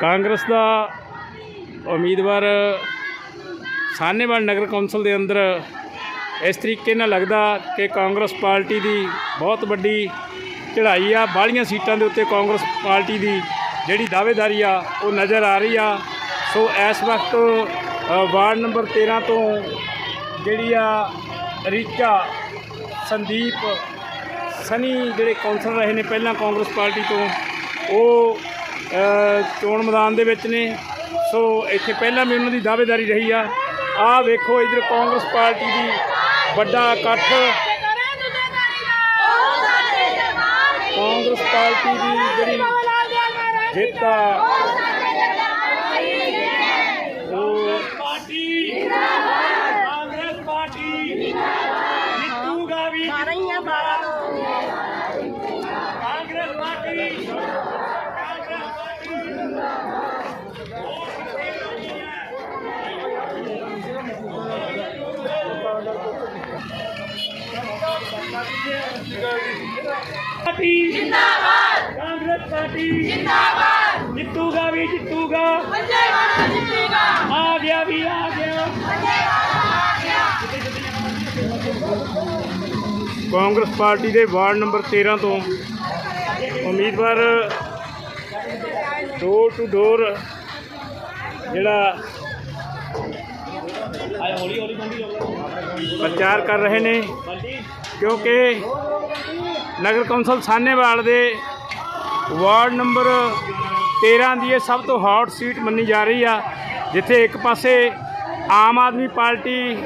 ਕਾਂਗਰਸ ਦਾ ਉਮੀਦਵਾਰ ਸਾਨੇਵਾਲ ਨਗਰ ਕੌਂਸਲ ਦੇ ਅੰਦਰ ਇਸ ਤਰੀਕੇ ਨਾਲ ਲੱਗਦਾ ਕਿ ਕਾਂਗਰਸ ਪਾਰਟੀ ਦੀ ਬਹੁਤ ਵੱਡੀ ਚੜ੍ਹਾਈ ਆ, ਬਾਹਲੀਆਂ ਸੀਟਾਂ ਦੇ ਉੱਤੇ ਕਾਂਗਰਸ ਪਾਰਟੀ ਦੀ ਜਿਹੜੀ ਦਾਅਵੇਦਾਰੀ ਆ, ਉਹ ਨਜ਼ਰ ਆ ਰਹੀ ਆ। ਸੋ ਇਸ ਵਕਤ ਵਾਰਡ ਨੰਬਰ 13 ਤੋਂ ਜਿਹੜੀ ਆ, ਰੀਚਾ, ਸੰਦੀਪ, ਸਨੀ ਜਿਹੜੇ ਕੌਂਸਲਰ ਰਹੇ ਨੇ, ਪਹਿਲਾਂ ਕਾਂਗਰਸ ਪਾਰਟੀ ਤੋਂ, ਉਹ ਚੋਣ ਮੈਦਾਨ ਦੇ ਵਿੱਚ ਨੇ। ਸੋ ਇੱਥੇ ਪਹਿਲਾਂ ਵੀ ਉਹਨਾਂ ਦੀ ਦਾਅਵੇਦਾਰੀ ਰਹੀ ਆ। ਆ ਵੇਖੋ, ਇਧਰ ਕਾਂਗਰਸ ਪਾਰਟੀ ਦੀ ਵੱਡਾ ਇਕੱਠ। ਕਾਂਗਰਸ ਪਾਰਟੀ ਦੀ ਜਿਹੜੀ ਜਿੱਤ। ਆ ਪਾਰਟੀ। ਜਿੰਦਾਬਾਦ ਕਾਂਗਰਸ ਪਾਰਟੀ। ਜਿੰਦਾਬਾਦ ਜਿੱਤੂਗਾ ਵੀ ਜਿੱਤੂਗਾ। ਆ ਗਿਆ ਵੀ ਆ ਗਿਆ। ਕਾਂਗਰਸ ਪਾਰਟੀ ਦੇ ਵਾਰਡ ਨੰਬਰ 13 ਤੋਂ ਉਮੀਦਵਾਰ ਡੋਰ ਟੂ ਡੋਰ ਜਿਹੜਾ ਪ੍ਰਚਾਰ ਕਰ ਰਹੇ ਨੇ। ਕਿਉਂਕਿ ਨਗਰ ਕੌਂਸਲ ਸਾਹਨੇਵਾਲ ਦੇ ਵਾਰਡ ਨੰਬਰ 13 ਦੀ ਇਹ ਸਭ ਤੋਂ ਹੌਟ ਸੀਟ ਮੰਨੀ ਜਾ ਰਹੀ ਆ, ਜਿੱਥੇ ਇੱਕ ਪਾਸੇ ਆਮ ਆਦਮੀ ਪਾਰਟੀ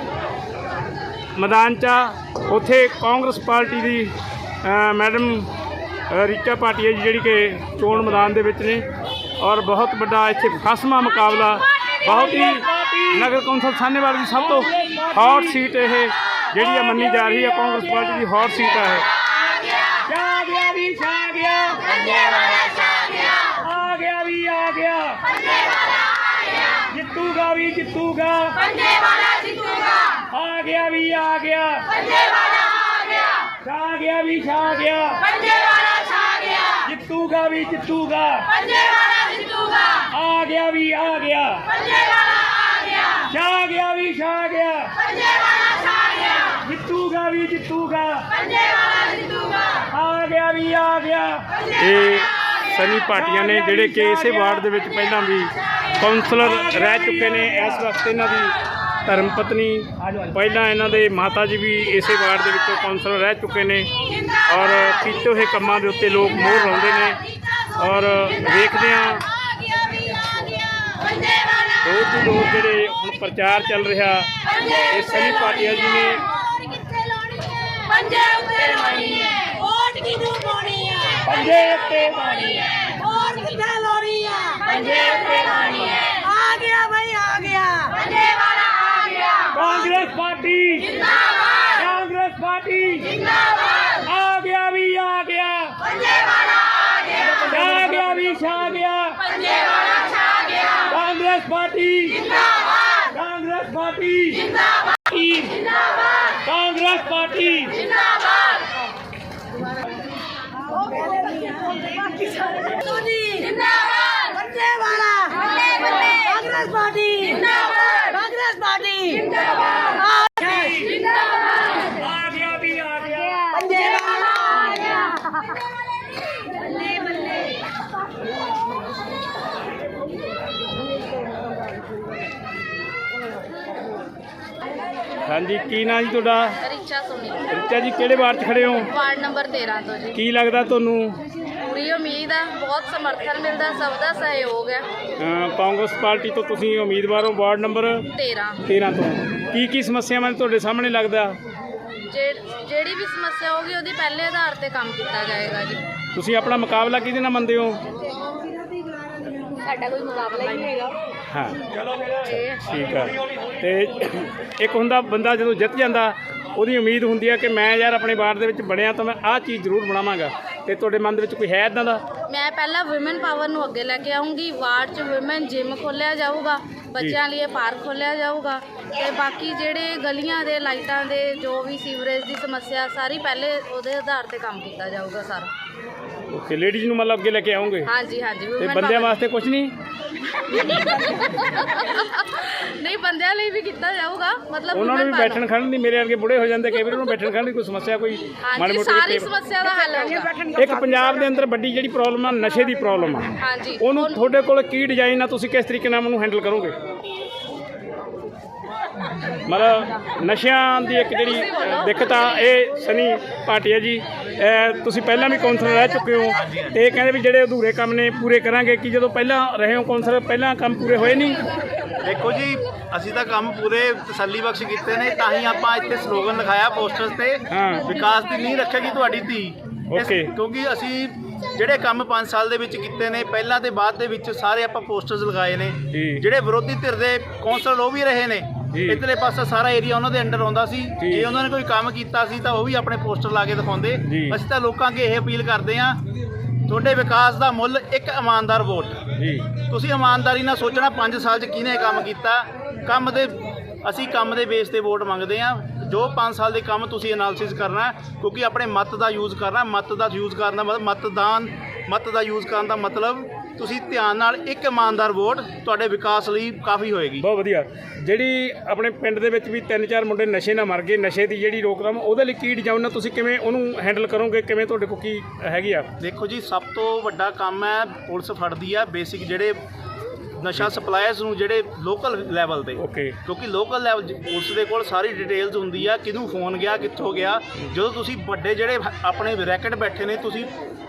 ਮੈਦਾਨ 'ਚ ਆ, ਉੱਥੇ ਕਾਂਗਰਸ ਪਾਰਟੀ ਦੀ ਮੈਡਮ ਰੀਚਾ ਪਾਟੀਆ ਜੀ ਜਿਹੜੀ ਕਿ ਚੋਣ ਮੈਦਾਨ ਦੇ ਵਿੱਚ ਨੇ ਔਰ ਬਹੁਤ ਵੱਡਾ ਇੱਥੇ ਫਸਮਾ ਮੁਕਾਬਲਾ, ਬਹੁਤ ਹੀ ਨਗਰ ਕੌਂਸਲ ਸਾਹਨੇਵਾਲ ਦੀ ਸਭ ਤੋਂ ਹੌਟ ਸੀਟ ਇਹ ਜਿਹੜੀ ਆ ਮੰਨੀ ਜਾ ਰਹੀ ਹੈ ਕਾਂਗਰਸ ਪਾਰਟੀ ਦੀ ਹੌਟ ਸੀਟ ਆ ਇਹ ਛਾ ਗਿਆ ਵੀ ਛਾ ਗਿਆ ਆ ਗਿਆ ਵੀ ਆ ਗਿਆ ਜਿੱਤੂਗਾ ਵੀ ਜਿੱਤੂਗਾ ਆ ਗਿਆ ਵੀ ਆ ਗਿਆ ਛਾ ਗਿਆ ਵੀ ਛਾ ਗਿਆ ਜਿੱਤੂਗਾ ਵੀ ਜਿੱਤੂਗਾ ਆ ਗਿਆ ਵੀ ਆ ਗਿਆ ਛਾ ਗਿਆ ਵੀ ਛਾ ਗਿਆ ਜਿੱਤੂਗਾ ਵੀ ਜਿੱਤੂਗਾ। ਆ ਗਿਆ ਵੀ ਆ ਗਿਆ। ਇਹ ਸਨੀ ਪਾਟੀਆਂ ਨੇ ਜਿਹੜੇ ਕਿ ਇਸੇ ਵਾਰਡ ਦੇ ਵਿੱਚ ਪਹਿਲਾਂ ਵੀ ਕਾਉਂਸਲਰ ਰਹਿ ਚੁੱਕੇ ਨੇ ਇਸ ਵਕਤ ਇਹਨਾਂ ਦੀ ਧਰਮ ਪਤਨੀ ਪਹਿਲਾਂ ਇਹਨਾਂ ਦੇ ਮਾਤਾ ਜੀ ਵੀ ਇਸੇ ਵਾਰਡ ਦੇ ਵਿੱਚੋਂ ਕਾਉਂਸਲਰ ਰਹਿ ਚੁੱਕੇ ਨੇ ਔਰ ਕੀਤੇ ਹੋਏ ਕੰਮਾਂ ਦੇ ਉੱਤੇ ਲੋਕ ਮੋਹਰ ਲਾਉਂਦੇ ਨੇ ਔਰ ਵੇਖਦੇ ਹਾਂ। ਦੋ ਤੋਂ ਦੋ ਜਿਹੜੇ ਹੁਣ ਪ੍ਰਚਾਰ ਚੱਲ ਰਿਹਾ ਇਹ ਸਨੀ ਪਾਟੀਆਂ ਜੀ ਨੇ ਪੰਜੇ ਉੱਤੇ ਲਾਉਣੀ ਹੈ ਵੋਟ ਕਿਹਨੂੰ ਪਾਉਣੀ ਹੈ ਪੰਜੇ ਉੱਤੇ ਪਾਣੀ ਵੋਟ ਕਿੱਥੇ ਲਾਉਣੀ ਹੈ ਪੰਜੇ ਉੱਤੇ ਲਾਉਣੀ ਹੈ ਆ ਗਿਆ ਬਈ ਆ ਗਿਆ ਪੰਜੇ ਵਾਲਾ ਆ ਗਿਆ ਕਾਂਗਰਸ ਪਾਰਟੀ ਜਿੰਦਾਬਾਦ ਕਾਂਗਰਸ ਪਾਰਟੀ ਜਿੰਦਾਬਾਦ ਆ ਗਿਆ ਵੀ ਆ ਗਿਆ ਪੰਜੇ ਵਾਲਾ ਆ ਗਿਆ ਛਾ ਗਿਆ ਵੀ ਛਾ ਗਿਆ ਪੰਜੇ ਵਾਲਾ ਛਾ ਗਿਆ ਕਾਂਗਰਸ ਪਾਰਟੀ ਜਿੰਦਾਬਾਦ ਕਾਂਗਰਸ ਪਾਰਟੀ ਜਿੰਦਾਬਾਦ ਜਿੰਦਾਬਾਦ ਕਾਂਗਰਸ ਪਾਰਟੀ ਜਿੰਦਾਬਾਦ ਜਿੰਦਾਬਾਦ ਪੰਜੇ ਵਾਲਾ ਬੱਲੇ ਬੱਲੇ ਕਾਂਗਰਸ ਪਾਰਟੀ ਜਿੰਦਾਬਾਦ ਕਾਂਗਰਸ ਪਾਰਟੀ ਜਿੰਦਾਬਾਦ ਜਿੰਦਾਬਾਦ ਆ ਗਿਆ ਵੀ ਆ ਗਿਆ ਪੰਜੇ ਵਾਲਾ ਆ ਗਿਆ ਬੱਲੇ ਬੱਲੇ ਹਾਂਜੀ ਕੀ ਨਾਂ ਜੀ ਤੁਹਾਡਾ? ਰਿਚਾ ਸੁਣੀ ਰਿਚਾ ਜੀ ਕਿਹੜੇ ਵਾਰਡ 'ਚ ਖੜੇ ਹੋ? ਵਾਰਡ ਨੰਬਰ 13 ਤੋਂ ਜੀ। ਕੀ ਲੱਗਦਾ ਤੁਹਾਨੂੰ? ਪੂਰੀ ਉਮੀਦ ਹੈ ਬਹੁਤ ਸਮਰਥਨ ਮਿਲਦਾ ਸਭ ਦਾ ਸਹਿਯੋਗ ਹੈ ਅਹ ਕਾਂਗਰਸ ਪਾਰਟੀ ਤੋਂ ਤੁਸੀਂ ਉਮੀਦਵਾਰ ਹੋ ਵਾਰਡ ਨੰਬਰ 13 13 ਤੋਂ। ਕੀ ਕੀ ਸਮੱਸਿਆਵਾਂ ਤੁਹਾਡੇ ਸਾਹਮਣੇ ਲੱਗਦਾ? ਜੇ- ਜਿਹੜੀ ਵੀ ਸਮੱਸਿਆ ਹੋਗੀ ਉਹਦੀ ਪਹਿਲੇ ਆਧਾਰ ਤੇ ਕੰਮ ਕੀਤਾ ਜਾਏਗਾ ਜੀ। ਤੁਸੀਂ ਆਪਣਾ ਮੁਕਾਬਲਾ ਕਿਹਦੇ ਨਾਲ ਮੰਨਦੇ ਹੋ? ਸਾਡਾ ਕੋਈ ਮੁਕਾਬਲਾ ਹੀ ਨਹੀਂ ਹੈਗਾ। ਹਾਂ। ਠੀਕ ਆ। ਤੇ ਇੱਕ ਹੁੰਦਾ ਬੰਦਾ ਜਦੋਂ ਜਿੱਤ ਜਾਂਦਾ ਉਹਦੀ ਉਮੀਦ ਹੁੰਦੀ ਆ ਕਿ ਮੈਂ ਯਾਰ ਆਪਣੇ ਵਾਰਡ ਦੇ ਵਿੱਚ ਬਣਿਆ ਤਾਂ ਮੈਂ ਆਹ ਚੀਜ਼ ਜ਼ਰੂਰ ਬਣਾਵਾਂਗਾ। ਤੇ ਤੁਹਾਡੇ ਮਨ ਦੇ ਵਿੱਚ ਕੋਈ ਹੈ ਇਦਾਂ ਦਾ? ਮੈਂ ਪਹਿਲਾਂ ਔਮਨ ਪਾਵਰ ਨੂੰ ਅੱਗੇ ਲੈ ਕੇ ਆਉਂਗੀ ਵਾਰਡ 'ਚ ਔਮਨ ਜਿਮ ਖੋਲਿਆ ਜਾਊਗਾ ਬੱਚਿਆਂ ਲਈ ਪਾਰਕ ਖੋਲਿਆ ਜਾਊਗਾ। ਤੇ ਬਾਕੀ ਜਿਹੜੇ ਗਲੀਆਂ ਦੇ ਲਾਈਟਾਂ ਦੇ ਜੋ ਵੀ ਸੀਵਰੇਜ ਦੀ ਸਮੱਸਿਆ ਸਾਰੀ ਪਹਿਲੇ ਉਹਦੇ ਆਧਾਰ ਤੇ ਕੰਮ ਕੀਤਾ ਜਾਊਗਾ ਸਾਰਾ। ਓਕੇ ਲੇਡੀਜ਼ ਨੂੰ ਮਤਲਬ ਅੱਗੇ ਲੈ ਕੇ ਆਉਂਗੇ ਹਾਂਜੀ ਹਾਂਜੀ ਤੇ women ਬੰਦਿਆਂ power- ਵਾਸਤੇ ਕੁਝ ਨਹੀਂ? ਨਹੀਂ ਬੰਦਿਆਂ ਲਈ ਵੀ ਕੀਤਾ ਜਾਊਗਾ ਮਤਲਬ ਉਹਨਾਂ ਨੂੰ ਵੀ women ਬੈਠਣ। ਖੜਨ ਦੀ ਮੇਰੇ ਵਰਗੇ ਬੁੜੇ ਹੋ ਜਾਂਦੇ ਕਈ ਵਾਰ ਉਹਨੂੰ ਬੈਠਣ ਖੜਨ ਦੀ ਕੋਈ ਸਮੱਸਿਆ ਕੋਈ ਹਾਂਜੀ ਮੋਟੀ ਸਾਰੀ ਕੋਈ- ਸਮੱਸਿਆ ਦਾ ਹੱਲ ਹੋਊਗਾ। ਇੱਕ ਪੰਜਾਬ ਦੇ ਅੰਦਰ ਵੱਡੀ ਜਿਹੜੀ ਪ੍ਰੋਬਲਮ ਆ ਨਸ਼ੇ ਦੀ ਪ੍ਰੋਬਲਮ ਆ। ਹਾਂਜੀ। ਉਹਨੂੰ ਤੁਹਾਡੇ ਕੋਲ ਕੀ ਡਿਜ਼ਾਈਨ ਆ ਤੁਸੀਂ ਕਿਸ ਤਰੀਕੇ ਨਾਲ ਉਹਨੂੰ ਹੈਂਡਲ ਕਰੋਗੇ? ਮਤਲਬ ਨਸ਼ਿਆਂ ਦੀ ਇੱਕ ਜਿਹੜੀ ਦਿੱਕਤ ਆ ਇਹ ਸਨੀ ਭਾਟੀਆ ਜੀ ਤੁਸੀਂ ਪਹਿਲਾਂ ਵੀ ਕਾਉਂਸਲਰ ਰਹਿ ਚੁੱਕੇ ਹੋ ਤੇ ਇਹ ਕਹਿੰਦੇ ਵੀ ਜਿਹੜੇ ਅਧੂਰੇ ਕੰਮ ਨੇ ਪੂਰੇ ਕਰਾਂਗੇ ਕਿ ਜਦੋਂ ਪਹਿਲਾਂ ਰਹੇ ਹੋ ਕਾਉਂਸਲਰ ਪਹਿਲਾਂ ਕੰਮ ਪੂਰੇ ਹੋਏ ਨਹੀਂ ਦੇਖੋ ਜੀ ਅਸੀਂ ਤਾਂ ਕੰਮ ਪੂਰੇ ਤਸੱਲੀ ਬਖਸ਼ ਕੀਤੇ ਨੇ ਤਾਂ ਹੀ ਆਪਾਂ ਇੱਥੇ ਸਲੋਗਨ ਲਿਖਾਇਆ ਪੋਸਟਰਸ ਤੇ। ਵਿਕਾਸ ਦੀ ਨੀਂਹ ਰੱਖੇਗੀ ਤੁਹਾਡੀ ਧੀ Okay। ਕਿਉਂਕਿ ਅਸੀਂ ਜਿਹੜੇ ਕੰਮ 5 ਸਾਲ ਦੇ ਵਿੱਚ ਕੀਤੇ ਨੇ ਪਹਿਲਾਂ ਤੇ ਬਾਅਦ ਦੇ ਵਿੱਚ ਸਾਰੇ ਆਪਾਂ ਪੋਸਟਰਸ ਲਗਾਏ ਨੇ। ਜਿਹੜੇ ਵਿਰੋਧੀ ਧਿਰ ਦੇ ਕੌਂਸਲ ਉਹ ਵੀ ਰਹੇ ਨੇ। ਇਧਰਲੇ ਪਾਸੇ ਸਾਰਾ ਏਰੀਆ ਉਹਨਾਂ ਦੇ ਅੰਡਰ ਆਉਂਦਾ ਸੀ ਜੀ। ਉਹਨਾਂ ਨੇ ਕੋਈ ਕੰਮ ਕੀਤਾ ਸੀ ਤਾਂ ਉਹ ਵੀ ਆਪਣੇ ਪੋਸਟਰ ਲਾ ਕੇ ਦਿਖਾਉਂਦੇ। ਅਸੀਂ ਤਾਂ ਲੋਕਾਂ ਅੱਗੇ ਇਹ ਅਪੀਲ ਕਰਦੇ ਹਾਂ ਤੁਹਾਡੇ ਵਿਕਾਸ ਦਾ ਮੁੱਲ ਇੱਕ ਇਮਾਨਦਾਰ ਵੋਟ ਜੀ ਤੁਸੀਂ ਇਮਾਨਦਾਰੀ ਨਾਲ ਸੋਚਣਾ 5 ਸਾਲ ਚ ਕਿਹਨੇ ਕੰਮ ਕੀਤਾ ਕੰਮ ਦੇ ਅਸੀਂ ਕੰਮ ਦੇ ਬੇਸ ਤੇ ਵੋਟ ਮੰਗਦੇ ਆ ਜੋ 5 ਸਾਲ ਦੇ ਕੰਮ ਤੁਸੀਂ ਐਨਾਲਿਸਿਸ ਕਰਨਾ ਕਿਉਂਕਿ ਆਪਣੇ ਮਤ ਦਾ ਯੂਜ਼ ਕਰਨਾ ਮਤ ਦਾ ਯੂਜ਼ ਕਰਨ ਦਾ ਮਤਲਬ ਮਤਦਾਨ ਮਤ ਦਾ ਯੂਜ਼ ਕਰਨ ਦਾ ਮਤਲਬ ਤੁਸੀਂ ਧਿਆਨ ਨਾਲ ਇੱਕ ਇਮਾਨਦਾਰ ਵੋਟ ਤੁਹਾਡੇ ਵਿਕਾਸ ਲਈ ਕਾਫੀ ਹੋਏਗੀ। ਬਹੁਤ ਵਧੀਆ। ਜਿਹੜੀ ਆਪਣੇ ਪਿੰਡ ਦੇ ਵਿੱਚ ਵੀ ਤਿੰਨ ਚਾਰ ਮੁੰਡੇ ਨਸ਼ੇ ਨਾਲ ਮਰ ਗਏ ਨਸ਼ੇ ਦੀ ਜਿਹੜੀ ਰੋਕਥਾਮ ਉਹਦੇ ਲਈ ਕੀ ਡਿਜ਼ਾਈਨ ਆ? ਤੁਸੀਂ ਕਿਵੇਂ ਉਹਨੂੰ ਹੈਂਡਲ ਕਰੋਗੇ? ਕਿਵੇਂ ਤੁਹਾਡੇ ਕੋਲ ਕੀ ਹੈਗੀ ਆ? ਦੇਖੋ ਜੀ ਸਭ ਤੋਂ ਵੱਡਾ ਕੰਮ ਹੈ ਪੁਲਿਸ ਫੜਦੀ ਆ ਬੇਸਿਕ ਜਿਹੜੇ ਨਸ਼ਾ ਸਪਲਾਇਰਸ ਨੂੰ ਜਿਹੜੇ ਲੋਕਲ ਲੈਵਲ ਤੇ। ਓਕੇ ਕਿਉਂਕਿ ਲੋਕਲ ਲੈਵਲ ਪੁਲਿਸ ਦੇ ਕੋਲ ਸਾਰੀ ਡਿਟੇਲਸ ਹੁੰਦੀ ਆ ਕਿਹਨੂੰ ਫੋਨ ਗਿਆ ਕਿੱਥੋਂ ਗਿਆ। ਜਦੋਂ ਤੁਸੀਂ ਵੱਡੇ ਜਿਹੜੇ ਆਪਣੇ ਰੈਕਟ ਬੈਠੇ ਨੇ ਤੁਸੀਂ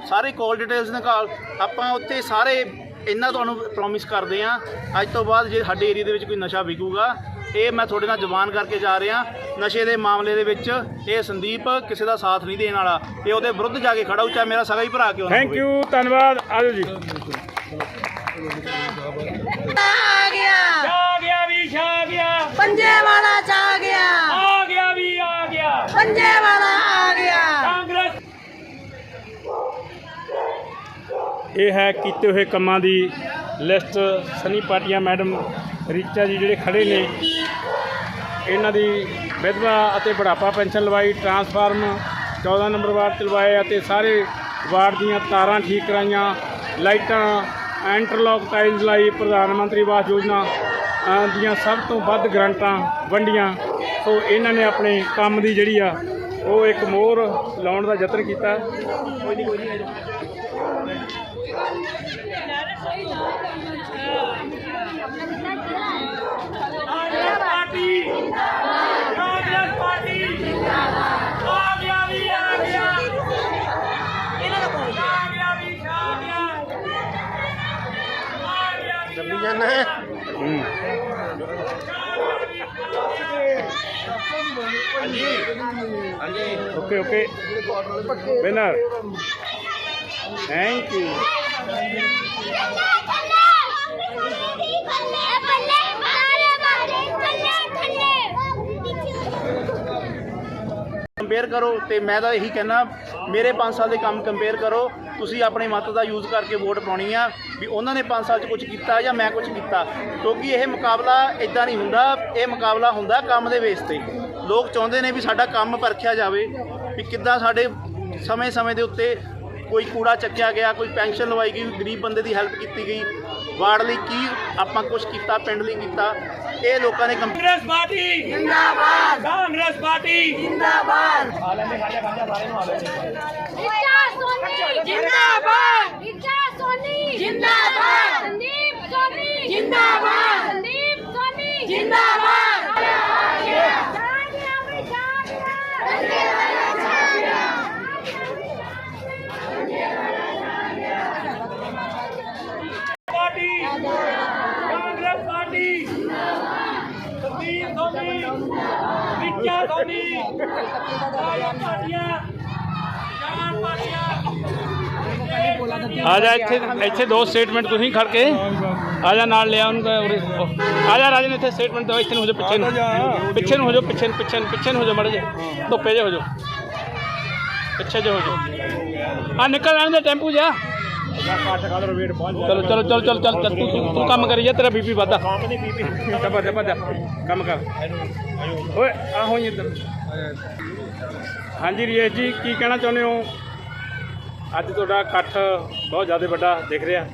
ਸਾਰੇ ਕਾਲ ਡਿਟੇਲਸ ਨਿਕਾਲ ਆਪਾਂ ਉੱਥੇ ਸਾਰੇ ਇਹਨਾਂ ਤੁਹਾਨੂੰ ਪ੍ਰੋਮਿਸ ਕਰਦੇ ਆ ਅੱਜ ਤੋਂ ਬਾਅਦ ਜੇ ਸਾਡੇ ਏਰੀਆ ਦੇ ਵਿੱਚ ਕੋਈ ਨਸ਼ਾ ਵਿਕੂਗਾ ਇਹ ਮੈਂ ਤੁਹਾਡੇ ਨਾਲ ਜ਼ਬਾਨ ਕਰਕੇ ਜਾ ਰਿਹਾ। ਨਸ਼ੇ ਦੇ ਮਾਮਲੇ ਦੇ ਵਿੱਚ ਇਹ ਸੰਦੀਪ ਕਿਸੇ ਦਾ ਸਾਥ ਨਹੀਂ ਦੇਣ ਵਾਲਾ ਇਹ ਉਹਦੇ ਵਿਰੁੱਧ ਜਾ ਕੇ ਖੜਾ ਚਾਹੇ ਮੇਰਾ ਸਗਾ ਹੀ ਭਰਾ ਕਿਉਂ ਨਾ ਥੈਂਕ ਯੂ ਧੰਨਵਾਦ। ਆਜੋ ਜੀ। ਆ ਗਿਆ ਛਾ ਗਿਆ ਵੀ ਛਾ ਗਿਆ ਪੰਜੇ ਵਾਲਾ ਚਾ ਗਿਆ ਆ ਗਿਆ ਵੀ ਆ ਗਿਆ ਪੰਜੇ ਵਾਲਾ ਆ ਗਿਆ ਕਾਂਗਰਸ ਇਹ ਹੈ ਕੀਤੇ ਹੋਏ ਕੰਮਾਂ ਦੀ ਲਿਸਟ ਸਨੀ ਪਾਟੀਆ, ਮੈਡਮ ਰੀਚਾ ਜੀ ਜਿਹੜੇ ਖੜੇ ਨੇ। ਇਹਨਾਂ ਦੀ ਵਿਧਵਾ ਅਤੇ ਬੁਢਾਪਾ ਪੈਨਸ਼ਨ ਲਵਾਈ, ਟਰਾਂਸਫਾਰਮ 14 ਨੰਬਰ ਵਾਰਡ 'ਚ ਲਵਾਏ ਅਤੇ ਸਾਰੇ ਵਾਰਡ ਦੀਆਂ ਤਾਰਾਂ ਠੀਕ ਕਰਾਈਆਂ, ਲਾਈਟਾਂ ਇੰਟਰਲੌਕ ਟਾਈਲਸ ਲਾਈ ਪ੍ਰਧਾਨ ਮੰਤਰੀ ਆਵਾਸ ਯੋਜਨਾ ਦੀਆਂ ਸਭ ਤੋਂ ਵੱਧ ਗਰੰਟਾਂ ਵੰਡੀਆਂ। ਸੋ ਇਹਨਾਂ ਨੇ ਆਪਣੇ ਕੰਮ ਦੀ ਜਿਹੜੀ ਆ ਉਹ ਇੱਕ ਮੋਹਰ ਲਾਉਣ ਦਾ ਯਤਨ ਕੀਤਾ। ਕੋਈ ਨਹੀਂ ਕੋਈ ਨਹੀਂ ਪਾਰਟੀ ਕਾਂਗਰਸ ਪਾਰਟੀ ਆ ਗਿਆ ਵੀ ਆ ਗਿਆ ਇਹਨਾਂ ਦਾ ਕੋਈ ਆ ਗਿਆ ਵੀ ਆ ਗਿਆ ਆ ਗਿਆ okay okay winner thank you compare ਕਰੋ ਤੇ ਮੈਂ ਤਾਂ ਇਹੀ ਕਹਿਣਾ ਮੇਰੇ 5 ਸਾਲ ਦੇ ਕੰਮ ਕੰਪੇਅਰ ਕਰੋ। ਤੁਸੀਂ ਆਪਣੇ ਮਤ ਦਾ ਯੂਜ਼ ਕਰਕੇ ਵੋਟ ਪਾਉਣੀ ਆ ਵੀ ਉਹਨਾਂ ਨੇ 5 ਸਾਲ 'ਚ ਕੁਝ ਕੀਤਾ ਜਾਂ ਮੈਂ ਕੁਝ ਕੀਤਾ। ਕਿਉਂਕਿ ਇਹ ਮੁਕਾਬਲਾ ਇਦਾਂ ਨਹੀਂ ਹੁੰਦਾ, ਇਹ ਮੁਕਾਬਲਾ ਹੁੰਦਾ ਕੰਮ ਦੇ ਬੇਸ ਤੇ। ਲੋਕ ਚਾਹੁੰਦੇ ਨੇ ਵੀ ਸਾਡਾ ਕੰਮ ਪਰਖਿਆ ਜਾਵੇ ਵੀ ਕਿੱਦਾਂ ਸਾਡੇ ਸਮੇਂ-ਸਮੇਂ ਦੇ ਉੱਤੇ ਕੋਈ ਕੂੜਾ ਚੱਕਿਆ ਗਿਆ, ਕੋਈ ਪੈਨਸ਼ਨ ਲਵਾਈ ਗਈ, ਗਰੀਬ ਬੰਦੇ ਦੀ ਹੈਲਪ ਕੀਤੀ ਗਈ। ਵਾਰਡ ਲਈ ਕੀ ਆਪਾਂ ਕੁਝ ਕੀਤਾ ਪਿੰਡ ਲਈ ਕੀਤਾ ਇਹ ਲੋਕਾਂ ਨੇ ਕਾਂਗਰਸ ਪਾਰਟੀ! ਜਿੰਦਾਬਾਦ! ਕਾਂਗਰਸ ਪਾਰਟੀ! ਜਿੰਦਾਬਾਦ! ਜਿੰਦਾਬਾਦ! ਰਿਚਾ ਸੋਨੀ! ਜਿੰਦਾਬਾਦ। ਸੰਦੀਪ ਸੋਨੀ! ਜਿੰਦਾਬਾਦ। ਸੰਦੀਪ ਸੋਨੀ! ਜਿੰਦਾਬਾਦ। ਜਾਗਿਆ ਵੀ ਜਾਗਿਆ ਪਾਰਟੀ ਕਾਂਗਰਸ ਪਾਰਟੀ ਸੰਦੀਪ ਸੋਨੀ ਵਿਚਾ ਸੋਨੀ ਸਾਰੀਆਂ ਪਾਰਟੀਆਂ ਚਾਰ ਪਾਰਟੀਆਂ ਆ ਜਾ ਇੱਥੇ ਇੱਥੇ ਦੋ ਸਟੇਟਮੈਂਟ ਤੁਸੀਂ ਖੜ ਕੇ। ਆ ਜਾ ਨਾਲ ਲਿਆ ਉਹਨੂੰ। ਆ ਜਾ ਰਾਜਨ ਇੱਥੇ ਸਟੇਟਮੈਂਟ ਦਿਓ ਇੱਥੇ ਨੂੰ ਹੋ ਜਾ ਪਿੱਛੇ ਨੂੰ। ਪਿੱਛੇ ਨੂੰ ਹੋ ਜਾ ਪਿੱਛੇ ਨੂੰ ਪਿੱਛੇ ਨੂੰ ਪਿੱਛੇ ਨੂੰ ਹੋ ਜਾ ਮੜ ਜੇ ਧੁੱਪੇ ਜੇ ਹੋ ਜਾ ਪਿੱਛੇ ਜੇ ਹੋ ਜਾ ਆ ਨਿਕਲ ਆਣ ਦੇ ਟੈਂਪੂ ਜਾ। ਚਲੋ ਚਲੋ ਚਲ ਚਲ ਚਲ ਤੂੰ ਤੂੰ- ਤੂੰ ਕੰਮ ਕਰੀ ਜਾ ਤੇਰਾ ਬੀਪੀ ਵੱਧਦਾ। ਭੱਜ ਭੱਜ ਕੰਮ ਕਰ। ਓਏ ਆ ਹੋਈ ਇੱਧਰ। ਹਾਂਜੀ ਰਿਏਸ਼ ਜੀ ਕੀ ਕਹਿਣਾ ਚਾਹੁੰਦੇ ਹੋ? ਅੱਜ ਤੁਹਾਡਾ ਇਕੱਠ ਬਹੁਤ ਜ਼ਿਆਦਾ ਵੱਡਾ ਦਿਖ ਰਿਹਾ।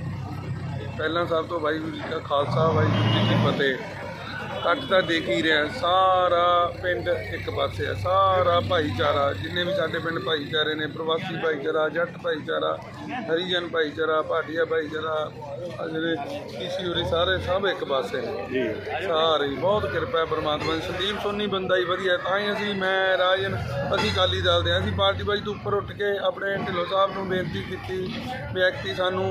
ਪਹਿਲਾਂ ਸਭ ਤੋਂ ਵਾਹਿਗੁਰੂ ਜੀ ਕਾ ਖਾਲਸਾ ਵਾਹਿਗੁਰੂ ਜੀ ਕੀ ਫਤਿਹ। ਕੱਟ ਤਾਂ ਦੇਖ ਹੀ ਰਿਹਾ ਸਾਰਾ ਪਿੰਡ ਇੱਕ ਪਾਸੇ ਹੈ ਸਾਰਾ ਭਾਈਚਾਰਾ ਜਿੰਨੇ ਵੀ ਸਾਡੇ ਪਿੰਡ ਭਾਈਚਾਰੇ ਨੇ ਪ੍ਰਵਾਸੀ ਭਾਈਚਾਰਾ ਜੱਟ ਭਾਈਚਾਰਾ ਹਰੀਜਨ ਭਾਈਚਾਰਾ ਭਾਟੀਆ ਭਾਈਚਾਰਾ ਜਿਹੜੇ ਕੀਸੀ ਉਰੇ ਸਾਰੇ ਸਭ ਇੱਕ ਪਾਸੇ ਨੇ ਜੀ ਸਾਰੇ ਬਹੁਤ ਕਿਰਪਾ ਪਰਮਾਤਮਾ ਦੀ ਸੰਦੀਪ ਸੋਨੀ ਬੰਦਾ ਹੀ ਵਧੀਆ। ਤਾਂ ਹੀ ਅਸੀਂ ਮੈਂ ਰਾਜਨ ਅਸੀਂ ਅਕਾਲੀ ਦਲ ਦੇ। ਅਸੀਂ ਪਾਰਟੀ ਬਾਜੀ ਤੋਂ ਉੱਪਰ ਉੱਠ ਕੇ ਆਪਣੇ ਢਿੱਲੋਂ ਸਾਹਿਬ ਨੂੰ ਬੇਨਤੀ ਕੀਤੀ ਵੀ ਐਕਟੀ ਸਾਨੂੰ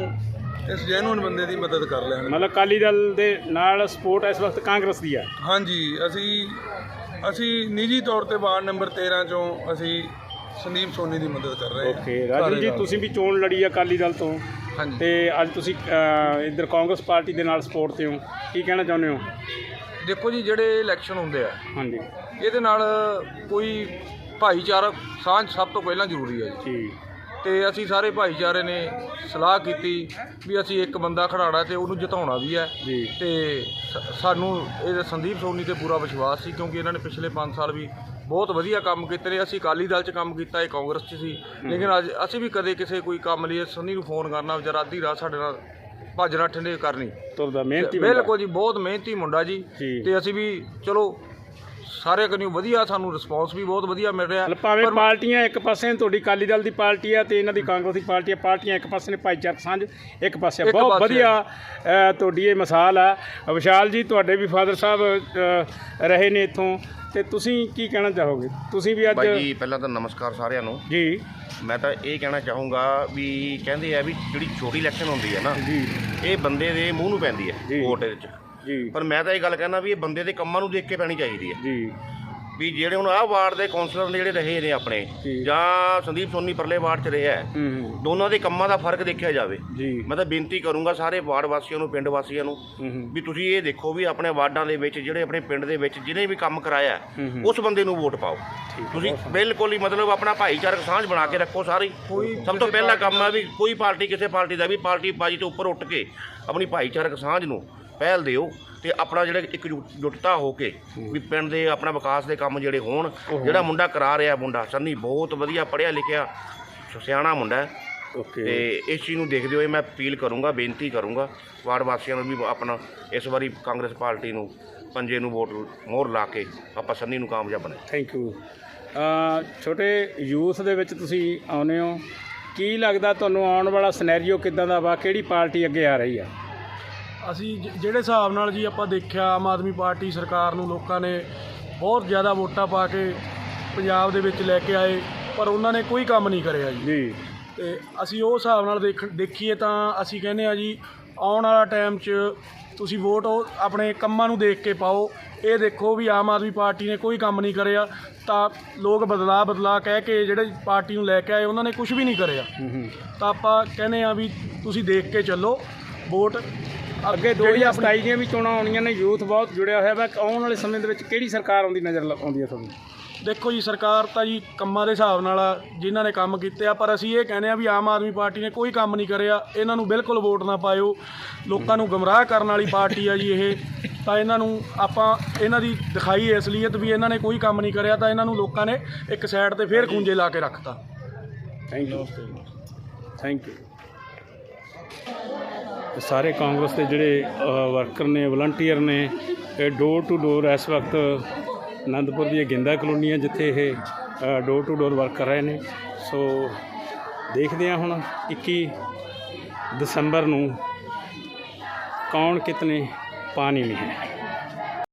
ਇਸ ਜੈਨੂਨ ਬੰਦੇ ਦੀ ਮਦਦ ਕਰ ਲੈਣ। ਮਤਲਬ ਅਕਾਲੀ ਦਲ ਦੇ ਨਾਲ ਸਪੋਰਟ ਇਸ ਵਕਤ ਕਾਂਗਰਸ ਦੀ ਆ। ਹਾਂਜੀ ਅਸੀਂ ਅਸੀਂ ਨਿੱਜੀ ਤੌਰ ਤੇ ਵਾਰਡ ਨੰਬਰ 13 ਚੋਂ ਅਸੀਂ ਸੰਦੀਪ ਸੋਨੀ ਦੀ ਮਦਦ ਕਰ ਰਹੇ ਹਾਂ। ਓਕੇ ਰਾਜਨ ਜੀ ਤੁਸੀਂ ਵੀ ਚੋਣ ਲੜੀ ਆ ਅਕਾਲੀ ਦਲ ਤੋਂ। ਹਾਂਜੀ। ਤੇ ਅੱਜ ਤੁਸੀਂ ਅਹ, ਇੱਧਰ ਕਾਂਗਰਸ ਪਾਰਟੀ ਦੇ ਨਾਲ ਸਪੋਰਟ ਤੇ ਹੋ। ਕੀ ਕਹਿਣਾ ਚਾਹੁੰਦੇ ਹੋ? ਦੇਖੋ ਜੀ ਜਿਹੜੇ ਇਲੈਕਸ਼ਨ ਹੁੰਦੇ ਆ ਹਾਂਜੀ। ਇਹਦੇ ਨਾਲ ਕੋਈ ਭਾਈਚਾਰਕ ਸਾਂਝ ਸਭ ਤੋਂ ਪਹਿਲਾਂ ਜ਼ਰੂਰੀ ਹੈ ਜੀ। ਜੀ ਤੇ ਅਸੀਂ ਸਾਰੇ ਭਾਈਚਾਰੇ ਨੇ ਸਲਾਹ ਕੀਤੀ ਵੀ ਅਸੀਂ ਇੱਕ ਬੰਦਾ ਖੜਾੜਾ ਤੇ ਉਹਨੂੰ ਜਿਤਾਉਣਾ ਵੀ ਹੈ। ਜੀ। ਤੇ ਸ- ਸਾਨੂੰ ਇਹ ਸੰਦੀਪ ਸੋਨੀ ਤੇ ਪੂਰਾ ਵਿਸ਼ਵਾਸ ਸੀ ਕਿਉਂਕਿ ਇਹਨਾਂ ਨੇ ਪਿਛਲੇ 5 ਸਾਲ ਵੀ ਬਹੁਤ ਵਧੀਆ ਕੰਮ ਕੀਤੇ ਨੇ। ਅਸੀਂ ਅਕਾਲੀ ਦਲ 'ਚ ਕੰਮ ਕੀਤਾ ਇਹ ਕਾਂਗਰਸ 'ਚ ਸੀ। ਲੇਕਿਨ ਅੱਜ ਅਸੀਂ ਵੀ ਕਦੇ ਕਿਸੇ ਕੋਈ ਕੰਮ ਲਈ ਸੰਨੀ ਨੂੰ ਫੋਨ ਕਰਨਾ ਵਿਚਾਰਾ ਅੱਧੀ ਰਾਤ ਸਾਡੇ ਨਾਲ ਭੱਜਣਾ ਠੰਡੇ ਕਰਨੀ। ਤੁਰਦਾ ਮਿਹਨਤੀ ਬੰਦਾ। ਬਿਲਕੁਲ ਜੀ ਬਹੁਤ ਮਿਹਨਤੀ ਮੁੰਡਾ ਜੀ। ਜੀ। ਤੇ ਅਸੀਂ ਵੀ ਚਲੋ ਸਾਰੇ ਕਨਿਓ ਵਧੀਆ ਸਾਨੂੰ ਰਿਸਪੌਂਸ ਵੀ ਬਹੁਤ ਵਧੀਆ ਮਿਲ ਰਿਹਾ। ਭਾਵੇਂ ਪਰ- ਪਾਰਟੀਆਂ ਇੱਕ ਪਾਸੇ ਨੇ ਤੁਹਾਡੀ ਅਕਾਲੀ ਦਲ ਦੀ ਪਾਰਟੀ ਆ ਤੇ ਇਹਨਾਂ ਦੀ ਕਾਂਗਰਸ ਦੀ ਪਾਰਟੀ ਆ ਪਾਰਟੀਆਂ ਇੱਕ ਪਾਸੇ ਨੇ ਭਾਈਚਾਰਕ ਸਾਂਝ ਇੱਕ ਪਾਸੇ ਆ। ਇੱਕ ਬਹੁਤ ਪਾਸੇ ਵਧੀਆ ਅ, ਤੁਹਾਡੀ ਇਹ ਮਿਸਾਲ ਆ। ਵਿਸ਼ਾਲ ਜੀ ਤੁਹਾਡੇ ਵੀ ਫਾਦਰ ਸਾਹਿਬ ਅ, ਰਹੇ ਨੇ ਇੱਥੋਂ। ਤੇ ਤੁਸੀਂ ਕੀ ਕਹਿਣਾ ਚਾਹੋਗੇ? ਤੁਸੀਂ ਵੀ ਅੱਜ ਬਾਈ ਜੀ ਪਹਿਲਾਂ ਤਾਂ ਨਮਸਕਾਰ ਸਾਰਿਆਂ ਨੂੰ। ਜੀ। ਮੈਂ ਤਾਂ ਇਹ ਕਹਿਣਾ ਚਾਹੂੰਗਾ ਵੀ ਕਹਿੰਦੇ ਆ ਵੀ ਜਿਹੜੀ ਛੋਟੀ ਇਲੈਕਸ਼ਨ ਹੁੰਦੀ ਹੈ ਨਾ ਜੀ। ਇਹ ਬੰਦੇ ਦੇ ਮੂੰਹ ਨੂੰ ਪੈਂਦੀ ਜੀ। ਹੈ ਵੋਟ ਵਿੱਚ। ਜੀ। ਪਰ ਮੈਂ ਤਾਂ ਇਹ ਗੱਲ ਕਹਿਣਾ ਵੀ ਇਹ ਬੰਦੇ ਦੇ ਕੰਮਾਂ ਨੂੰ ਦੇਖ ਕੇ ਪੈਣੀ ਚਾਹੀਦੀ ਹੈ। ਜੀ। ਵੀ ਜਿਹੜੇ ਹੁਣ ਆਹ ਵਾਰਡ ਦੇ ਕਾਉਂਸਲਰ ਨੇ ਜਿਹੜੇ ਰਹੇ ਨੇ ਆਪਣੇ ਜੀ। ਜਾਂ ਸੰਦੀਪ ਸੋਨੀ ਪਰਲੇ ਵਾਰਡ 'ਚ ਰਿਹਾ ਹੈ ਦੋਨਾਂ ਦੇ ਕੰਮਾਂ ਦਾ ਫ਼ਰਕ ਦੇਖਿਆ ਜਾਵੇ। ਜੀ। ਮੈਂ ਤਾਂ ਬੇਨਤੀ ਕਰੂੰਗਾ ਸਾਰੇ ਵਾਰਡ ਵਾਸੀਆਂ ਨੂੰ ਪਿੰਡ ਵਾਸੀਆਂ ਨੂੰ ਹੂੰ ਵੀ ਤੁਸੀਂ ਇਹ ਦੇਖੋ ਵੀ ਆਪਣੇ ਵਾਰਡਾਂ ਦੇ ਵਿੱਚ ਜਿਹੜੇ ਆਪਣੇ ਪਿੰਡ ਦੇ ਵਿੱਚ ਜਿਹਨੇ ਵੀ ਕੰਮ ਕਰਾਇਆ ਹੈ, ਹੂੰ। ਹੂੰ। ਉਸ ਬੰਦੇ ਨੂੰ ਵੋਟ ਪਾਓ। ਤੁਸੀਂ ਬਿਲਕੁਲ ਹੀ ਮਤਲਬ ਆਪਣਾ ਭਾਈਚਾਰਕ ਸਾਂਝ ਬਣਾ ਕੇ ਰੱਖੋ ਸਾਰੀ। ਸਭ ਤੋਂ ਪਹਿਲਾ ਕੰਮ ਹੈ ਵੀ ਕੋਈ ਪਾਰਟੀ ਕਿਸੇ ਪਾਰਟੀ ਦਾ ਵੀ ਪਾਰਟੀ ਬਾਜੀ ਤੋਂ ਉੱਪਰ ਉੱਠ ਕੇ ਆਪਣੀ ਭਾਈਚਾਰਕ ਸਾਂਝ ਨੂੰ ਪਹਿਲ ਦਿਓ ਤੇ ਆਪਣਾ ਜਿਹੜਾ ਇੱਕ ਜੁਟਤਾ ਹੋ ਕੇ ਵੀ ਪਿੰਡ ਦੇ ਆਪਣਾ ਵਿਕਾਸ ਦੇ ਕੰਮ ਜਿਹੜੇ ਹੋਣ ਜਿਹੜਾ ਮੁੰਡਾ ਕਰਾ ਰਿਹਾ ਮੁੰਡਾ ਸੰਨੀ ਬਹੁਤ ਵਧੀਆ ਪੜ੍ਹਿਆ ਲਿਖਿਆ ਸਿਆਣਾ ਮੁੰਡਾ ਹੈ। ਓਕੇ। ਤੇ ਇਸ ਚੀਜ਼ ਨੂੰ ਦੇਖਦੇ ਹੋਏ ਮੈਂ ਅਪੀਲ ਕਰੂੰਗਾ ਬੇਨਤੀ ਕਰੂੰਗਾ ਵਾਰਡ ਵਾਸੀਆਂ ਨੂੰ ਵੀ ਆਪਣਾ ਇਸ ਵਾਰੀ ਕਾਂਗਰਸ ਪਾਰਟੀ ਨੂੰ ਪੰਜੇ ਨੂੰ ਵੋਟ ਮੋਹਰ ਲਾ ਕੇ ਆਪਾਂ ਸੰਨੀ ਨੂੰ ਕਾਮਯਾਬ ਬਣਾਈਏ। Thank you. ਛੋਟੇ ਯੂਥ ਦੇ ਵਿੱਚ ਤੁਸੀਂ ਆਉਨੇ ਹੋ। ਕੀ ਲੱਗਦਾ ਤੁਹਾਨੂੰ ਆਉਣ ਵਾਲਾ ਸਿਨੈਰੀਓ ਕਿਦਾਂ ਦਾ ਵਾ? ਕਿਹੜੀ ਪਾਰਟੀ ਅੱਗੇ ਆ ਰਹੀ ਆ? ਅਸੀਂ ਜ- ਜਿਹੜੇ ਹਿਸਾਬ ਨਾਲ ਜੀ ਆਪਾਂ ਦੇਖਿਆ ਆਮ ਆਦਮੀ ਪਾਰਟੀ ਸਰਕਾਰ ਨੂੰ ਲੋਕਾਂ ਨੇ ਬਹੁਤ ਜ਼ਿਆਦਾ ਵੋਟਾਂ ਪਾ ਕੇ ਪੰਜਾਬ ਦੇ ਵਿੱਚ ਲੈ ਕੇ ਆਏ ਪਰ ਉਹਨਾਂ ਨੇ ਕੋਈ ਕੰਮ ਨਹੀਂ ਕਰਿਆ ਜੀ। ਜੀ। ਤੇ ਅਸੀਂ ਉਹ ਹਿਸਾਬ ਨਾਲ ਦੇਖ ਦੇਖੀਏ ਤਾਂ ਅਸੀਂ ਕਹਿੰਦੇ ਆ ਜੀ ਆਉਣ ਵਾਲਾ ਟਾਈਮ 'ਚ ਤੁਸੀਂ ਵੋਟ ਉਹ ਆਪਣੇ ਕੰਮਾਂ ਨੂੰ ਦੇਖ ਕੇ ਪਾਓ। ਇਹ ਦੇਖੋ ਵੀ ਆਮ ਆਦਮੀ ਪਾਰਟੀ ਨੇ ਕੋਈ ਕੰਮ ਨਹੀਂ ਕਰਿਆ ਤਾਂ ਲੋਕ ਬਦਲਾ ਬਦਲਾ ਕਹਿ ਕੇ ਜਿਹੜੇ ਪਾਰਟੀ ਨੂੰ ਲੈ ਕੇ ਆਏ ਉਹਨਾਂ ਨੇ ਕੁਝ ਵੀ ਨਹੀਂ ਕਰਿਆ। ਹੂੰ ਹੂੰ। ਤਾਂ ਆਪਾਂ ਕਹਿੰਦੇ ਆ ਵੀ ਤੁਸੀਂ ਦੇਖ ਕੇ ਚੱਲੋ ਵੋਟ ਅੱਗੇ ਜਿਹੜੀ ਆਪਣੀ- 2027 ਦੀਆਂ ਵੀ ਚੋਣਾਂ ਆਉਣੀਆਂ ਨੇ ਯੂਥ ਬਹੁਤ ਜੁੜਿਆ ਹੋਇਆ ਵਾ। ਆਉਣ ਵਾਲੇ ਸਮੇਂ ਦੇ ਵਿੱਚ ਕਿਹੜੀ ਸਰਕਾਰ ਆਉਂਦੀ ਨਜ਼ਰ ਲ- ਆਉਂਦੀ ਹੈ ਤੁਹਾਨੂੰ? ਦੇਖੋ ਜੀ ਸਰਕਾਰ ਤਾਂ ਜੀ ਕੰਮਾਂ ਦੇ ਹਿਸਾਬ ਨਾਲ ਆ, ਜਿਨ੍ਹਾਂ ਨੇ ਕੰਮ ਕੀਤੇ ਆ ਪਰ ਅਸੀਂ ਇਹ ਕਹਿੰਦੇ ਆ ਵੀ ਆਮ ਆਦਮੀ ਪਾਰਟੀ ਨੇ ਕੋਈ ਕੰਮ ਨਹੀਂ ਕਰਿਆ। ਇਹਨਾਂ ਨੂੰ ਬਿਲਕੁਲ ਵੋਟ ਨਾ ਪਾਇਓ। ਲੋਕਾਂ ਨੂੰ ਗਮਰਾਹ ਕਰਨ ਵਾਲੀ ਪਾਰਟੀ ਆ ਜੀ ਇਹ। ਤਾਂ ਇਹਨਾਂ ਨੂੰ ਆਪਾਂ ਇਹਨਾਂ ਦੀ ਦਿਖਾਈ ਅਸਲੀਅਤ ਵੀ ਇਹਨਾਂ ਨੇ ਕੋਈ ਕੰਮ ਨਹੀਂ ਕਰਿਆ ਤਾਂ ਇਹਨਾਂ ਨੂੰ ਲੋਕਾਂ ਨੇ ਇੱਕ ਸਾਈਡ ਤੇ ਫੇਰ ਖੂੰਜੇ ਲਾ ਕੇ ਰੱਖਤਾ। ਥੈਂਕ ਯੂ ਥੈਂਕ ਯੂ ਸਾਰੇ ਕਾਂਗਰਸ ਦੇ ਜਿਹੜੇ ਵਰਕਰ ਨੇ ਵਲੰਟੀਅਰ ਨੇ, ਇਹ ਡੋਰ ਟੂ ਡੋਰ ਇਸ ਵਕਤ ਆਨੰਦਪੁਰ ਦੀ ਗਿੰਦਾ ਕਲੋਨੀ ਹੈ ਜਿੱਥੇ ਇਹ ਡੋਰ ਟੂ ਡੋਰ ਵਰਕ ਕਰ ਰਹੇ ਨੇ। ਸੋ ਦੇਖਦੇ ਹਾਂ ਹੁਣ 21 ਦਸੰਬਰ ਨੂੰ ਕੌਣ ਕਿਤਨੇ ਪਾਣੀ ਨਹੀਂ है